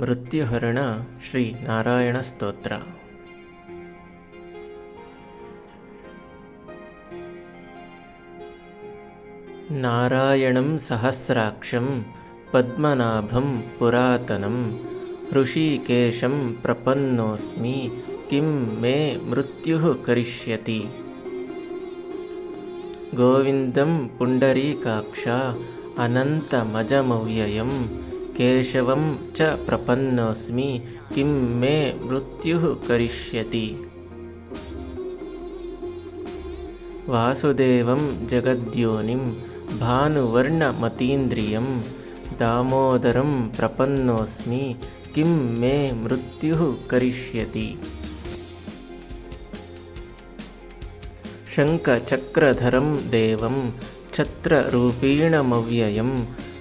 मृत्युहरण श्रीनारायणस्तोत्र नारायणं सहस्राक्षं पद्मनाभं पुरातनं ऋषिकेशं प्रपन्नोऽस्मि किं मे मृत्युः करिष्यति। गोविन्दं पुण्डरीकाक्ष अनन्तमजमव्ययं केशवं च प्रपन्नोऽस्मि किं मे मृत्युः करिष्यति? वासुदेवं जगद्योनिं भानुवर्णमतीन्द्रियं दामोदरं प्रपन्नोऽस्मि किं मे मृत्युः करिष्यति? शङ्खचक्रधरं देवं छत्ररूपीणमव्ययम्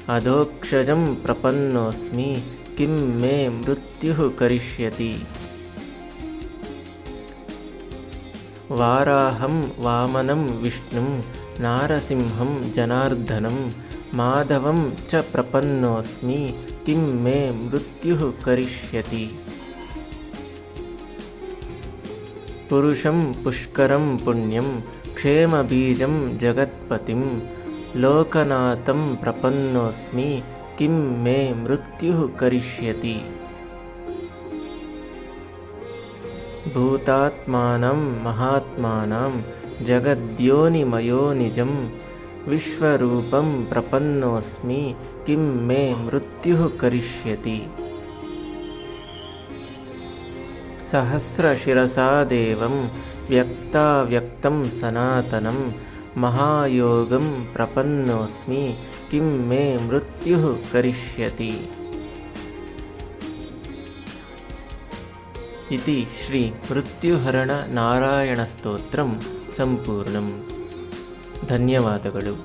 अधोक्षजं प्रपन्नोऽस्मि किं मे मृत्युः करिष्यति? वाराहं वामनं विष्णुं नारसिंहं जनार्दनं माधवं च प्रपन्नोऽस्मि किं मे मृत्युः करिष्यति? पुरुषं पुष्करं पुण्यं क्षेमबीजं जगत्पतिं लोकनाथं प्रपन्नोऽस्मि किं मे मृत्युः करिष्यति? भूतात्मानं महात्मानं जगद्योनिमयोनिजं विश्वरूपं प्रपन्नोऽस्मि किं मे मृत्युः करिष्यति? सहस्रशिरसा देवं व्यक्ताव्यक्तं सनातनं महायोगं प्रपन्नोऽस्मि किं मे मृत्युः करिष्यति इति श्रीमृत्युहरणनारायणस्तोत्रं सम्पूर्णं धन्यवादಗಳು